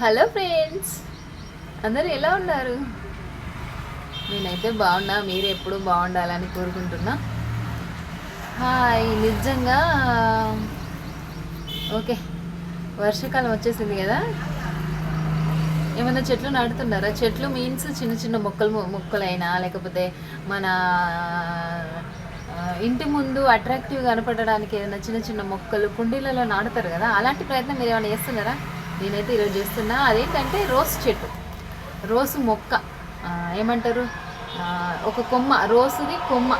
Hello friends అందరు ఎలా ఉన్నారు? నేనైతే బాగున్నా మీరు ఎప్పుడు బాగుండాలని కోరుకుంటున్నా. హాయ్ నిజంగా ఓకే వర్షాకాలం వచ్చేసింది కదా? ఏమైనా చెట్లు నాటుతున్నారా? చెట్లు మీన్స్ చిన్న చిన్న మొక్కలు మొక్కలైనా లేకపోతే మన ఇంటి ముందు అట్రాక్టివ్ కనపడడానికి ఏదైనా చిన్న చిన్న మొక్కలు కుండీలలో నాటుతారు కదా? అలాంటి ప్రయత్నం మీరు ఏమైనా చేస్తున్నారా? నేనైతే ఈరోజు చేస్తున్నా. అదేంటంటే రోస్ చెట్టు. రోసు మొక్క. ఏమంటారు? ఒక కొమ్మ. రోసుది కొమ్మ.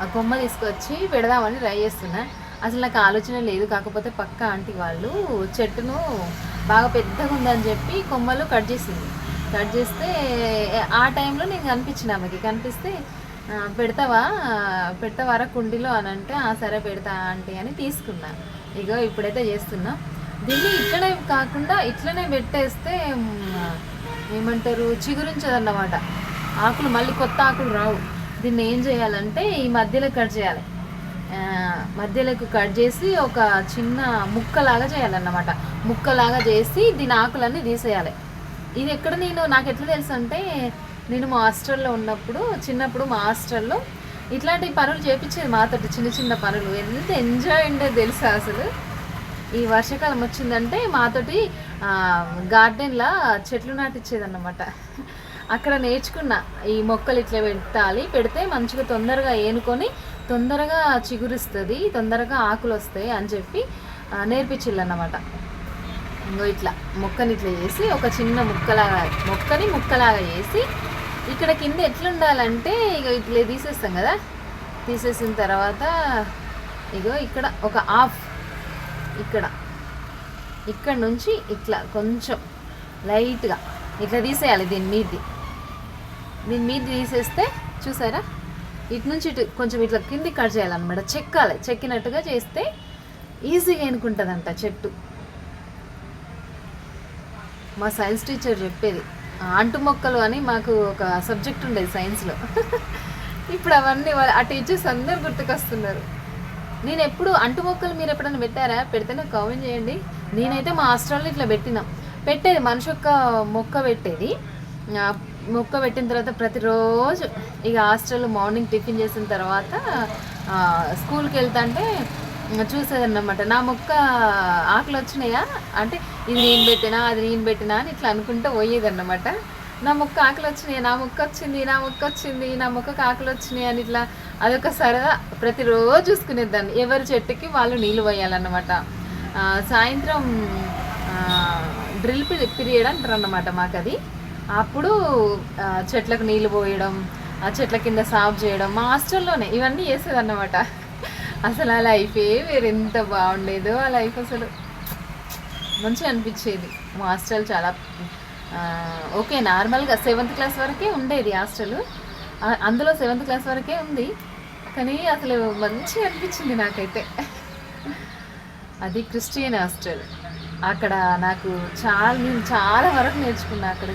ఆ కొమ్మ తీసుకొచ్చి పెడదామని ట్రై చేస్తున్నా. అసలు నాకు ఆలోచన లేదు. కాకపోతే పక్క ఆంటీ వాళ్ళు చెట్టును బాగా పెద్దగా ఉందని చెప్పి కొమ్మలు కట్ చేసింది. కట్ చేస్తే ఆ టైంలో నేను కనిపించిన ఆమెకి. కనిపిస్తే పెడతావా? పెడతావారా కుండీలో? అని అంటే "ఆ, సరే పెడతా ఆంటీ అని తీసుకున్నా. ఇగో ఇప్పుడైతే చేస్తున్నా. దీన్ని ఇట్లనే కాకుండా ఇట్లనే పెట్టేస్తే ఏమంటారు చిగురించదన్నమాట. ఆకులు మళ్ళీ కొత్త ఆకులు రావు. దీన్ని ఏం చేయాలంటే ఈ మధ్యలో కట్ చేయాలి. మధ్యలోకి కట్ చేసి ఒక చిన్న ముక్కలాగా చేయాలన్నమాట. ముక్కలాగా చేసి దీని ఆకులన్నీ తీసేయాలి. ఇది ఎక్కడ నేను నాకు ఎట్లా తెలుసు అంటే నేను మా హాస్టల్లో ఉన్నప్పుడు చిన్నప్పుడు మా హాస్టల్లో ఇట్లాంటి పనులు చేపించేది మాతో చిన్న చిన్న పనులు. ఎంత ఎంజాయ్ ఉండేది తెలుసా అసలు? ఈ వర్షాకాలం వచ్చిందంటే మాతోటి గార్డెన్లా చెట్లు నాటిచ్చేదన్నమాట. అక్కడ నేర్చుకున్నా. ఈ మొక్కలు ఇట్లా పెట్టాలి పెడితే మంచిగా తొందరగా ఏనుకొని తొందరగా చిగురిస్తుంది తొందరగా ఆకులు వస్తాయి అని చెప్పి నేర్పించిల్లన్నమాట ఇంకో ఇట్లా మొక్కని ఇట్లా చేసి ఒక చిన్న ముక్కలాగా మొక్కని ముక్కలాగా చేసి ఇక్కడ కింద ఎట్లుండాలంటే ఇక ఇట్లా తీసేస్తాం కదా. తీసేసిన తర్వాత ఇగో ఇక్కడ ఒక హాఫ్ ఇక్కడ. ఇక్కడ నుంచి ఇట్లా కొంచెం లైట్గా ఇట్లా తీసేయాలి దీని మీది. దీని మీది తీసేస్తే చూసారా? ఇటు నుంచి ఇటు కొంచెం ఇట్లా కింది కట్ చేయాలన్నమాట. చెక్కాలి. చెక్కినట్టుగా చేస్తే ఈజీగా ఎనుకుంటుందంట చెట్టు. మా సైన్స్ టీచర్ చెప్పేది ఆ, అంటు మొక్కలు అని మాకు ఒక సబ్జెక్ట్ ఉండేది సైన్స్లో. ఇప్పుడు అవన్నీ ఆ టీచర్స్ అందరు గుర్తుకొస్తున్నారు. నేను ఎప్పుడు అంటు మొక్కలు మీరు ఎప్పుడైనా పెట్టారా? పెడితే నాకు కామెంట్ చేయండి. నేనైతే మా హాస్టల్లో ఇట్లా పెట్టినా. పెట్టేది మనిషి యొక్క మొక్క పెట్టేది. మొక్క పెట్టిన తర్వాత ప్రతిరోజు ఇక హాస్టల్లో మార్నింగ్ టిఫిన్ చేసిన తర్వాత స్కూల్కి వెళ్తాంటే చూసేదన్నమాట. నా మొక్క ఆకులు వచ్చినాయా అంటే ఇది నేను పెట్టినా అది నేను పెట్టినా అని ఇట్లా అనుకుంటూ పోయేదన్నమాట. నా మొక్క ఆకలి వచ్చినాయి నా మొక్క వచ్చింది నా మొక్క వచ్చింది నా మొక్కకు ఆకలి వచ్చినాయి అని ఇట్లా అదొక సరదా ప్రతిరోజు చూసుకునేదాన్ని. ఎవరి చెట్టుకి వాళ్ళు నీళ్ళు పోయాలన్నమాట. సాయంత్రం డ్రిల్ పీరియడ్ అంటారు అన్నమాట మాకు అది అప్పుడు చెట్లకు నీళ్ళు పోయడం ఆ చెట్ల కింద సాఫ్ చేయడం మా హాస్టల్లోనే ఇవన్నీ చేసేదన్నమాట. అసలు ఆ లైఫే వేరు ఎంత బాగుండేదో ఆ లైఫ్ అసలు. మంచిగా అనిపించేది. మా హాస్టల్ చాలా ఓకే నార్మల్గా సెవెంత్ క్లాస్ వరకే ఉండేది హాస్టల్. అందులో సెవెంత్ క్లాస్ వరకే ఉంది. కానీ అసలు మంచిగా అనిపించింది నాకైతే. అది క్రిస్టియన్ హాస్టల్. అక్కడ నాకు చాలా నేను చాలా వరకు నేర్చుకున్నా అక్కడ.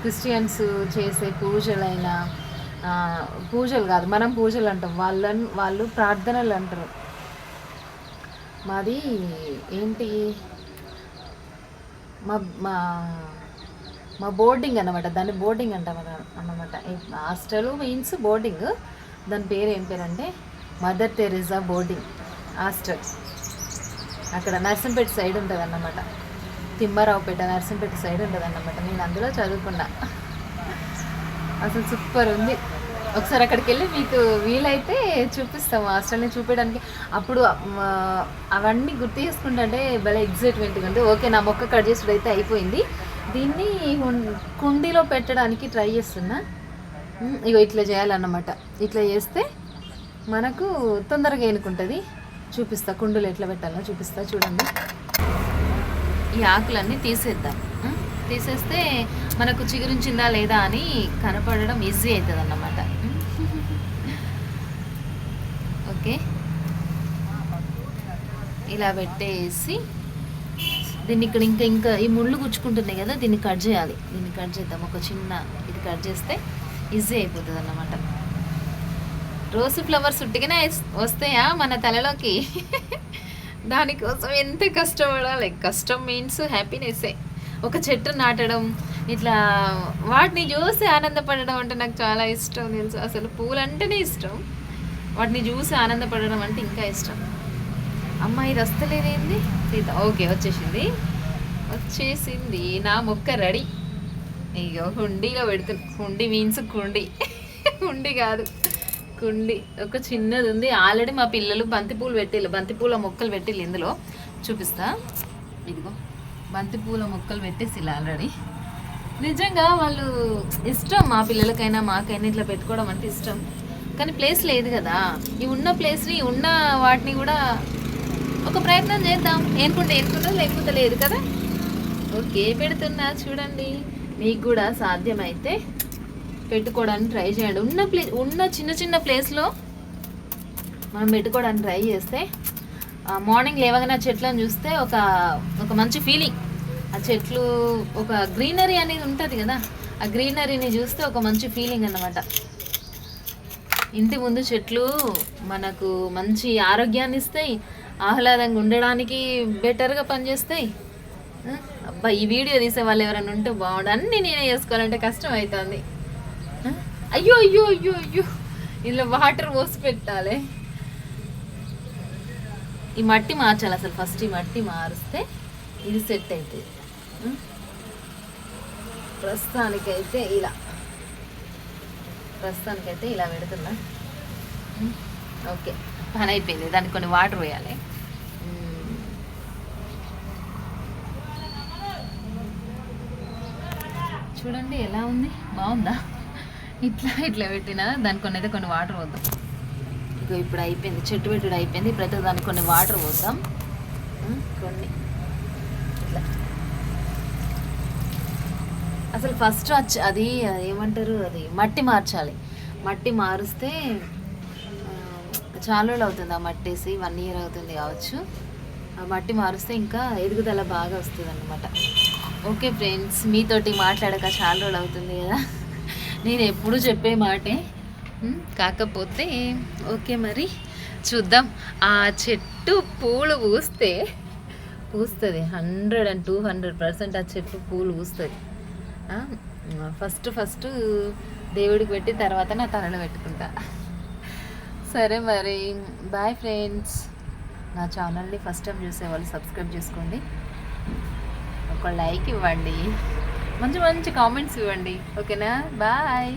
క్రిస్టియన్స్ చేసే పూజలైనా పూజలు కాదు మనం పూజలు అంటాం. వాళ్ళని వాళ్ళు ప్రార్థనలు అంటారు. మాది ఏంటి? మా మా మా బోర్డింగ్ అన్నమాట దాన్ని బోర్డింగ్ అంటాం అన్నమాట. Hostel means boarding. దాని పేరు ఏం పేరు అంటే మదర్ తెరెజా బోర్డింగ్ హాస్టల్. అక్కడ నర్సంపేట సైడ్ ఉంటుంది అన్నమాట తిమ్మారావుపేట నర్సంపేట సైడ్ ఉంటుంది అన్నమాట నేను అందులో చదువుకున్నా. అసలు సూపర్ ఉంది. ఒకసారి అక్కడికి వెళ్ళి మీకు వీలైతే చూపిస్తాము హాస్టల్ని చూపించడానికి అప్పుడు అవన్నీ గుర్తు చేసుకుంటుంటే భలే ఎగ్జైట్మెంట్గా ఉంది. ఓకే నా మొక్క కట్ చేసుడు అయితే అయిపోయింది. దీన్ని కుండీలో పెట్టడానికి ట్రై చేస్తున్నా. ఇగో ఇట్లా చేయాలన్నమాట. ఇట్లా చేస్తే మనకు తొందరగా ఎనుకుంటుంది చూపిస్తా కుండీలు ఎట్లా పెట్టాలో చూపిస్తా చూడండి. ఈ ఆకులన్నీ తీసేద్దాం. తీసేస్తే మనకు చిగురించిందా లేదా అని కనపడడం ఈజీ అవుతుంది అన్నమాట ఓకే. ఇలా పెట్టేసి దీన్ని ఇక్కడ ఇంకా ఇంకా ఈ ముళ్ళు గుచ్చుకుంటున్నాయి కదా దీన్ని కట్ చేయాలి. దీన్ని కట్ చేద్దాం. ఒక చిన్న ఇది కట్ చేస్తే ఈజీ అయిపోతుంది అన్నమాట. రోజు ఫ్లవర్స్ ఉట్టిగానే వస్తాయా మన తలలోకి? దానికోసం ఎంత కష్టపడాలి? కష్టం మీన్స్ హ్యాపీనెస్సే ఒక చెట్టు నాటడం ఇట్లా వాటిని చూసి ఆనందపడడం అంటే నాకు చాలా ఇష్టం తెలుసు. అసలు పూలంటేనే ఇష్టం. వాటిని చూసి ఆనందపడడం అంటే ఇంకా ఇష్టం. అమ్మ ఇది వస్తలేదేంది సీత ఓకే వచ్చేసింది. వచ్చేసింది. నా మొక్క రెడీ. ఇగో హుండీలో పెడుతున్నా. హుండీ మీన్స్ కుండి. హుండీ కాదు. కుండి. ఒక చిన్నది ఉంది. ఆల్రెడీ మా పిల్లలు బంతిపూలు పెట్టిల్లు. బంతిపూల మొక్కలు పెట్టిల్లు ఇందులో. చూపిస్తా. ఇదిగో. బంతిపూల మొక్కలు పెట్టేసి ఆల్రెడీ నిజంగా వాళ్ళు ఇష్టం మా పిల్లలకైనా మాకైనా ఇట్లా పెట్టుకోవడం అంటే ఇష్టం. కానీ ప్లేస్ లేదు కదా. ఈ ఉన్న ప్లేస్ని ఉన్న వాటిని కూడా ఒక ప్రయత్నం చేద్దాం. ఏనుకుంటే ఏనుకుంటా లేకపోతే లేదు కదా? ఓకే పెడుతున్నా చూడండి. మీకు కూడా సాధ్యమైతే పెట్టుకోవడానికి ట్రై చేయండి. ఉన్న ప్లే ఉన్న చిన్న చిన్న ప్లేస్లో మనం పెట్టుకోవడానికి ట్రై చేస్తే మార్నింగ్ లేవగానే ఆ చెట్లను చూస్తే ఒక ఒక మంచి ఫీలింగ్. ఆ చెట్లు ఒక గ్రీనరీ అనేది ఉంటుంది కదా? ఆ గ్రీనరీని చూస్తే ఒక మంచి ఫీలింగ్ అన్నమాట. ఇంటి ముందు చెట్లు మనకు మంచి ఆరోగ్యాన్ని ఇస్తాయి. ఆహ్లాదంగా ఉండడానికి బెటర్గా పనిచేస్తాయి. అబ్బా ఈ వీడియో తీసే వాళ్ళు ఎవరైనా ఉంటే బాగుండు. అన్నీ నేనే చేసుకోవాలంటే కష్టం అవుతుంది అయ్యో అయ్యో అయ్యో అయ్యో. ఇందులో వాటర్ పోసి పెట్టాలి. ఈ మట్టి మార్చాలి అసలు ఫస్ట్. ఈ మట్టి మారిస్తే ఇది సెట్ అవుతుంది ప్రస్తుతానికైతే ఇలా. ప్రస్తుతానికైతే ఇలా పెడుతున్నా. ఓకే. పని అయిపోయింది దానికి కొన్ని వాటర్ పోయాలి. చూడండి ఎలా ఉంది? బాగుందా? ఇట్లా ఇట్లా పెట్టినా దానికి కొన్ని అయితే కొన్ని వాటర్ పోద్దాం. ఇక ఇప్పుడు అయిపోయింది. చెట్టు పెట్టుడు అయిపోయింది. ఇప్పుడైతే దానికి కొన్ని వాటర్ పోద్దాం. కొన్ని. ఇట్లా. అసలు ఫస్ట్ అది ఏమంటారు? అది మట్టి మార్చాలి. మట్టి మారుస్తే చాలా రోజులు అవుతుంది. ఆ మట్టి వేసి వన్ ఇయర్ అవుతుంది కావచ్చు. ఆ మట్టి మారుస్తే ఇంకా ఎదుగుదల బాగా వస్తుంది అనమాట ఓకే ఫ్రెండ్స్ మీతోటి మాట్లాడక చాలా రోజులు అవుతుంది కదా. నేను ఎప్పుడు చెప్పే మాటే. కాకపోతే ఓకే మరి చూద్దాం. ఆ చెట్టు పూలు పూస్తే పూస్తుంది. Hundred and two hundred percent ఆ చెట్టు పూలు పూస్తుంది. ఫస్ట్ ఫస్ట్ దేవుడికి పెట్టి తర్వాత నా తలలో పెట్టుకుంటా. సరే మరి. బాయ్ ఫ్రెండ్స్ నా ఛానల్ని ఫస్ట్ టైం చూసేవాళ్ళు సబ్స్క్రైబ్ చేసుకోండి. ఒక లైక్ ఇవ్వండి. మంచి మంచి కామెంట్స్ ఇవ్వండి. ఓకేనా? బాయ్